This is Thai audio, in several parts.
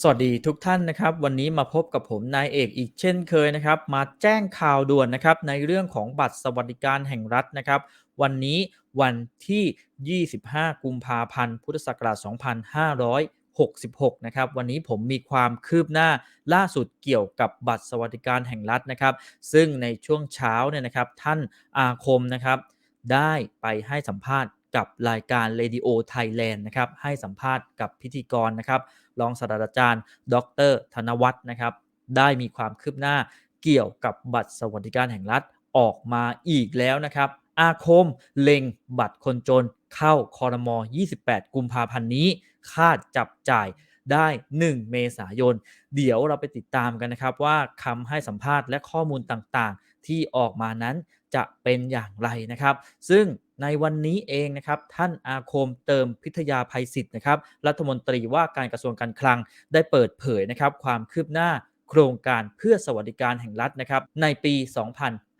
สวัสดีทุกท่านนะครับ วันนี้มาพบกับผมนายเอกอีกเช่นเคยนะครับ มาแจ้งข่าวด่วนนะครับในเรื่องของบัตรสวัสดิการแห่งรัฐนะครับ วันนี้วันที่ 25 กุมภาพันธ์ พุทธศักราช 2566 นะครับ วันนี้ผมมีความคืบหน้าล่าสุดเกี่ยวกับบัตรสวัสดิการแห่งรัฐนะครับ ซึ่งในช่วงเช้าเนี่ยนะครับท่านอาคมนะครับได้ไปให้สัมภาษณ์ กับรายการ Radio Thailand นะครับให้สัมภาษณ์กับพิธีกรนะครับรองศาสตราจารย์ ดร ธนวัฒน์นะครับได้มีความคืบหน้าเกี่ยวกับบัตรสวัสดิการแห่งรัฐออกมาอีกแล้วนะครับ อาคมเล็งบัตรคนจนเข้าคอรมอ28 กุมภาพันธ์นี้ คาดจับจ่ายได้ 1 เมษายน เดี๋ยวเราไปติดตามกันนะครับว่าคำให้สัมภาษณ์และข้อมูลต่างๆ ที่ออกมานั้น จะเป็นอย่างไรนะครับ ซึ่งในวันนี้เองนะครับท่านอาคมเติมพิทยาภัยศิษย์นะครับรัฐมนตรีว่าการกระทรวงการคลังได้เปิดเผยนะครับความคืบหน้าโครงการเพื่อสวัสดิการแห่งรัฐนะครับในปี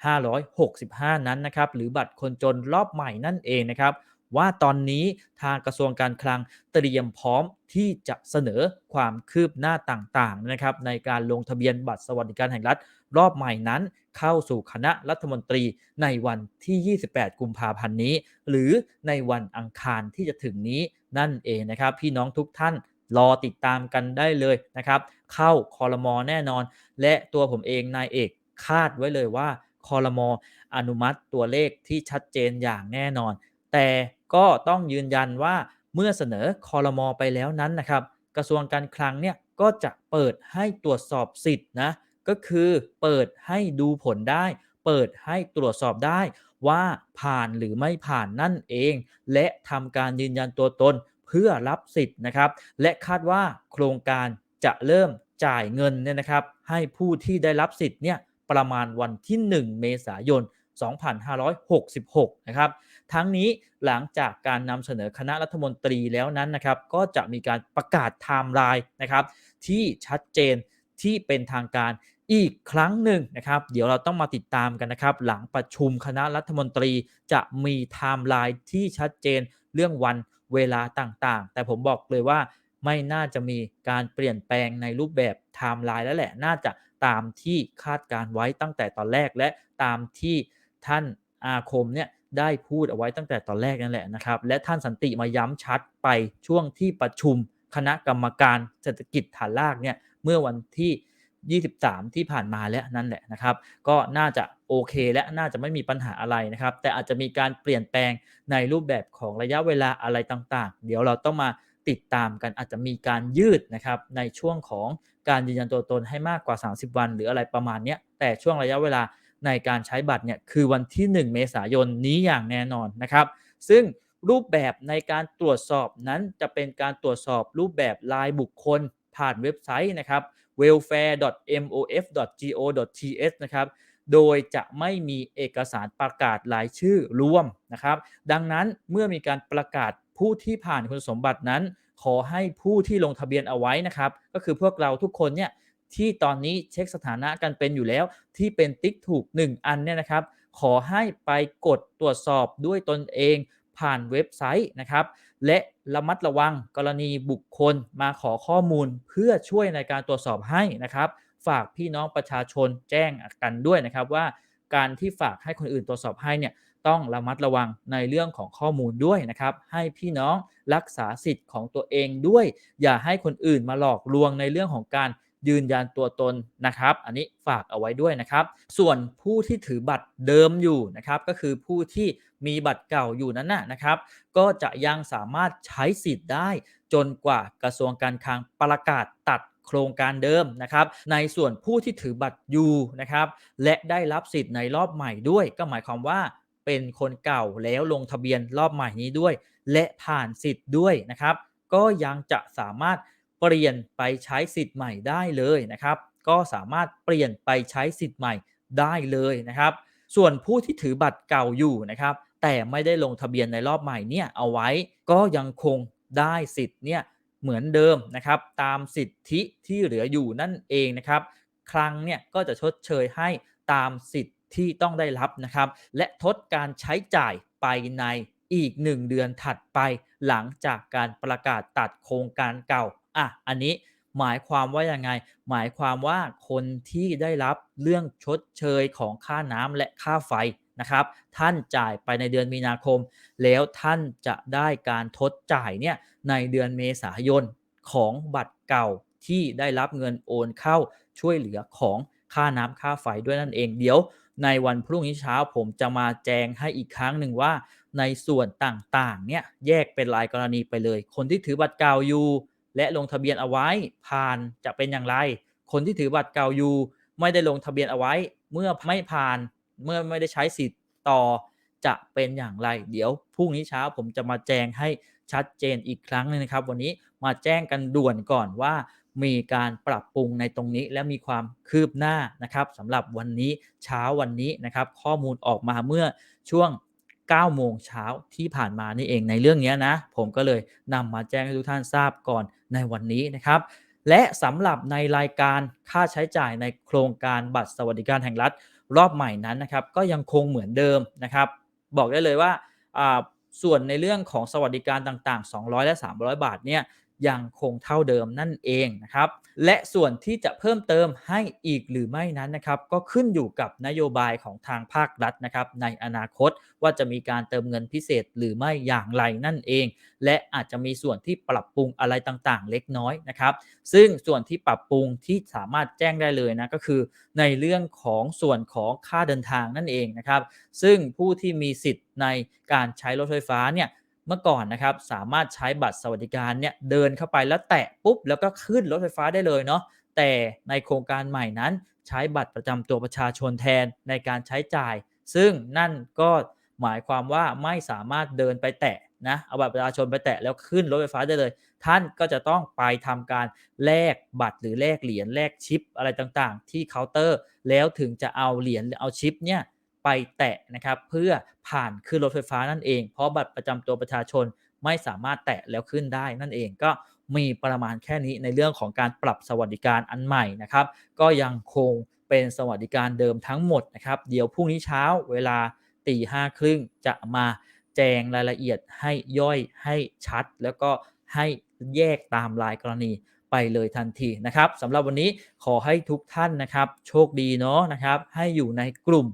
2565 นั้นนะครับหรือบัตรคนจนรอบใหม่นั่นเองนะครับ ว่าตอนนี้ทางกระทรวงการคลังเตรียมพร้อมที่จะเสนอความคืบหน้าต่างๆนะครับในการลงทะเบียนบัตรสวัสดิการแห่งรัฐ รอบใหม่นั้น เข้าสู่คณะรัฐมนตรีในวันที่ 28 กุมภาพันธ์นี้ หรือในวันอังคารที่จะถึงนี้นั่นเองนะครับ พี่น้องทุกท่านรอติดตามกันได้เลยนะครับ เข้าคอรมอแน่นอน และตัวผมเองนายเอกคาดไว้เลยว่าคอรมออนุมัติตัวเลขที่ชัดเจนอย่างแน่นอน แต่ ก็ต้องยืนยันว่าเมื่อเสนอคอรมอไปแล้วนั้นนะครับ กระทรวงการคลังเนี่ยก็จะเปิดให้ตรวจสอบสิทธิ์นะก็คือเปิดให้ดูผลได้ เปิดให้ตรวจสอบได้ว่าผ่านหรือไม่ผ่านนั่นเอง และทำการยืนยันตัวตนเพื่อรับสิทธิ์นะครับ และคาดว่าโครงการจะเริ่มจ่ายเงินเนี่ยนะครับ ให้ผู้ที่ได้รับสิทธิ์เนี่ยประมาณวันที่ 1 เมษายน 2566 นะครับ ทั้งนี้หลังจากการนำเสนอคณะรัฐมนตรีแล้วนั้นนะครับ ก็จะมีการประกาศไทม์ไลน์นะครับ ที่ชัดเจนที่เป็นทางการอีกครั้งหนึ่งนะครับ เดี๋ยวเราต้องมาติดตามกันนะครับ หลังประชุมคณะรัฐมนตรีจะมีไทม์ไลน์ที่ชัดเจนเรื่องวันเวลาต่างๆ แต่ผมบอกเลยว่าไม่น่าจะมีการเปลี่ยนแปลงในรูปแบบไทม์ไลน์แล้วแหละ น่าจะตามที่คาดการไว้ตั้งแต่ตอนแรกและตามที่ ท่านอาคมเนี่ยได้พูดเอาไว้ตั้งแต่ตอนแรกนั่นแหละนะครับ และท่านสันติมาย้ำชัดไปช่วงที่ประชุมคณะกรรมการเศรษฐกิจฐานรากเนี่ยเมื่อวันที่ 23 ที่ผ่านมาแล้วนั่นแหละนะครับ ก็น่าจะโอเคและน่าจะไม่มีปัญหาอะไรนะครับ แต่อาจจะมีการเปลี่ยนแปลงในรูปแบบของระยะเวลาอะไรต่างๆ เดี๋ยวเราต้องมาติดตามกันอาจจะมีการยืดนะครับในช่วงของการยืนยันตัวตนให้มากกว่า 30 วัน หรืออะไรประมาณนี้แต่ช่วงระยะเวลา ในการใช้บัตรเนี่ยคือวันที่ 1 เมษายนนี้อย่างแน่นอนนะครับ ซึ่งรูปแบบในการตรวจสอบนั้นจะเป็นการตรวจสอบรูปแบบรายบุคคลผ่านเว็บไซต์นะครับ welfare.mof.go.th นะครับ โดยจะไม่มีเอกสารประกาศรายชื่อรวมนะครับ ดังนั้นเมื่อมีการประกาศผู้ที่ผ่านคุณสมบัตินั้น ขอให้ผู้ที่ลงทะเบียนเอาไว้นะครับ ก็คือพวกเราทุกคนเนี่ย ที่ตอนนี้เช็คสถานะกันเป็นอยู่แล้ว ที่เป็นติ๊กถูก 1 อันเนี่ยนะครับ ขอให้ไปกดตรวจสอบด้วยตนเองผ่านเว็บไซต์นะครับ และระมัดระวังกรณีบุคคลมาขอข้อมูลเพื่อช่วยในการตรวจสอบให้นะครับ ฝากพี่น้องประชาชนแจ้งกันด้วยนะครับว่าการที่ฝากให้คนอื่นตรวจสอบให้เนี่ยต้องระมัดระวังในเรื่องของข้อมูลด้วยนะครับ ให้พี่น้องรักษาสิทธิ์ของตัวเองด้วย อย่าให้คนอื่นมาหลอกลวงในเรื่องของการ ยืนยันตัวตนนะครับ อันนี้ฝากเอาไว้ด้วยนะครับ ส่วนผู้ที่ถือบัตรเดิมอยู่นะครับ ก็คือผู้ที่มีบัตรเก่าอยู่นั้นนะครับ ก็จะยังสามารถใช้สิทธิ์ได้ จนกว่ากระทรวงการคลังประกาศตัดโครงการเดิมนะครับ ในส่วนผู้ที่ถือบัตรอยู่นะครับ และได้รับสิทธิ์ในรอบใหม่ด้วย ก็หมายความว่าเป็นคนเก่าแล้วลงทะเบียนรอบใหม่นี้ด้วย และผ่านสิทธิ์ด้วยนะครับ ก็ยังจะสามารถ เปลี่ยนไปใช้สิทธิ์ใหม่ได้เลยนะครับ ก็สามารถเปลี่ยนไปใช้สิทธิ์ใหม่ได้เลยนะครับ ส่วนผู้ที่ถือบัตรเก่าอยู่นะครับ แต่ไม่ได้ลงทะเบียนในรอบใหม่เนี่ยเอาไว้ก็ยังคงได้สิทธิ์เนี่ยเหมือนเดิมนะครับ ตามสิทธิที่เหลืออยู่นั่นเองนะครับ ครั้งเนี่ยก็จะชดเชยให้ตามสิทธิ์ที่ต้องได้รับนะครับ และทดการใช้จ่ายไปในอีก 1 เดือนถัดไป หลังจากการประกาศตัดโครงการเก่า อะอันนี้หมายความว่ายังไง หมายความว่าคนที่ได้รับเรื่องชดเชยของค่าน้ำและค่าไฟนะครับ ท่านจ่ายไปในเดือนมีนาคม แล้วท่านจะได้การทดจ่ายเนี่ยในเดือนเมษายนของบัตรเก่าที่ได้รับเงินโอนเข้าช่วยเหลือของค่าน้ำค่าไฟด้วยนั่นเอง เดี๋ยว ในวันพรุ่งนี้เช้าผมจะมาแจ้งให้อีกครั้งหนึ่งว่า ในส่วนต่างๆเนี่ยแยกเป็นรายกรณีไปเลย คนที่ถือบัตรเก่าอยู่ และลงทะเบียนเอาไว้ผ่านจะเป็นอย่างไร คนที่ถือบัตรเก่าอยู่ ไม่ได้ลงทะเบียนเอาไว้ เมื่อไม่ผ่านเมื่อไม่ได้ใช้สิทธิ์ต่อจะเป็นอย่างไร เดี๋ยวพรุ่งนี้เช้าผมจะมาแจ้งให้ชัดเจนอีกครั้งนึงนะครับ วันนี้มาแจ้งกันด่วนก่อนว่า มีการปรับปรุงในตรงนี้และมีความคืบหน้านะครับสำหรับวันนี้เช้าวันนี้นะครับ ข้อมูลออกมาเมื่อช่วง 9 โมงเช้าที่ผ่านมานี่เองในเรื่องนี้นะ ผมก็เลยนำมาแจ้งให้ทุกท่านทราบก่อนในวันนี้นะครับ และสำหรับในรายการค่าใช้จ่ายในโครงการบัตรสวัสดิการแห่งรัฐรอบใหม่นั้นนะครับ ก็ยังคงเหมือนเดิมนะครับ บอกได้เลยว่าส่วนในเรื่องของสวัสดิการต่าง ๆ 200 และ 300 บาทเนี่ย ยังคงเท่าเดิมนั่นเองนะครับและส่วนที่จะเพิ่มเติมให้อีกหรือไม่นั้นนะครับก็ขึ้นอยู่กับนโยบายของทางภาครัฐนะครับในอนาคตว่าจะมีการเติมเงินพิเศษหรือไม่อย่างไรนั่นเอง และอาจจะมีส่วนที่ปรับปรุงอะไรต่างๆ เล็กน้อยนะครับ ซึ่งส่วนที่ปรับปรุงที่สามารถแจ้งได้เลยนะก็คือ ในเรื่องของส่วนของค่าเดินทางนั่นเองนะครับ ซึ่งผู้ที่มีสิทธิ์ในการใช้รถไฟฟ้าเนี่ย เมื่อก่อนนะครับสามารถใช้บัตรสวัสดิการเนี่ยเดินเข้าไปแล้วแตะปุ๊บ แล้วก็ขึ้นรถไฟฟ้าได้เลยเนาะแต่ในโครงการใหม่นั้น ใช้บัตรประจำตัวประชาชนแทนในการใช้จ่าย ซึ่งนั่นก็หมายความว่าไม่สามารถเดินไปแตะนะเอาบัตรประชาชนไปแตะแล้วขึ้นรถไฟฟ้าได้เลย ท่านก็จะต้องไปทำการแลกบัตรหรือแลกเหรียญแลกชิปอะไรต่างๆ ที่เคาน์เตอร์ แล้วถึงจะเอาเหรียญหรือเอาชิปเนี่ย ไปแตะนะครับเพื่อผ่านขึ้นรถไฟฟ้านั่นเอง เพราะบัตรประจำตัวประชาชนไม่สามารถแตะแล้วขึ้นได้นั่นเองก็มีประมาณแค่นี้ในเรื่องของการปรับสวัสดิการอันใหม่นะครับก็ยังคงเป็นสวัสดิการเดิมทั้งหมดนะครับเดี๋ยวพรุ่งนี้เช้าเวลาตีห้าครึ่งจะมาแจงรายละเอียดให้ย่อยให้ชัด แล้วก็ให้แยกตามรายกรณีไปเลยทันทีนะครับสำหรับวันนี้ขอให้ทุกท่านนะครับ โชคดีเนาะนะครับ ให้อยู่ในกลุ่ม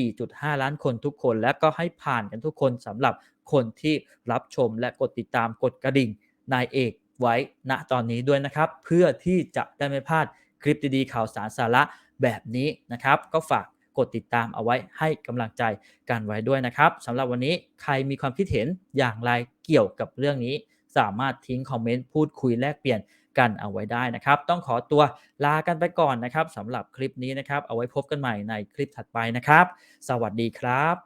4.5 ล้านคนทุกคน และก็ให้ผ่านกันทุกคนสำหรับคนที่รับชมและกดติดตามกดกระดิ่งนายเอกไว้ณตอนนี้ด้วยนะครับ เพื่อที่จะได้ไม่พลาดคลิปดีๆข่าวสารสาระแบบนี้นะครับ ก็ฝากกดติดตามเอาไว้ให้กำลังใจกันไว้ด้วยนะครับสำหรับวันนี้ใครมีความคิดเห็นอย่างไรเกี่ยวกับเรื่องนี้ สามารถทิ้งคอมเมนต์พูดคุยแลกเปลี่ยน กันเอาไว้ได้นะครับ ต้องขอตัวลากันไปก่อนนะครับสำหรับคลิปนี้นะครับ เอาไว้พบกันใหม่ในคลิปถัดไปนะครับ สวัสดีครับ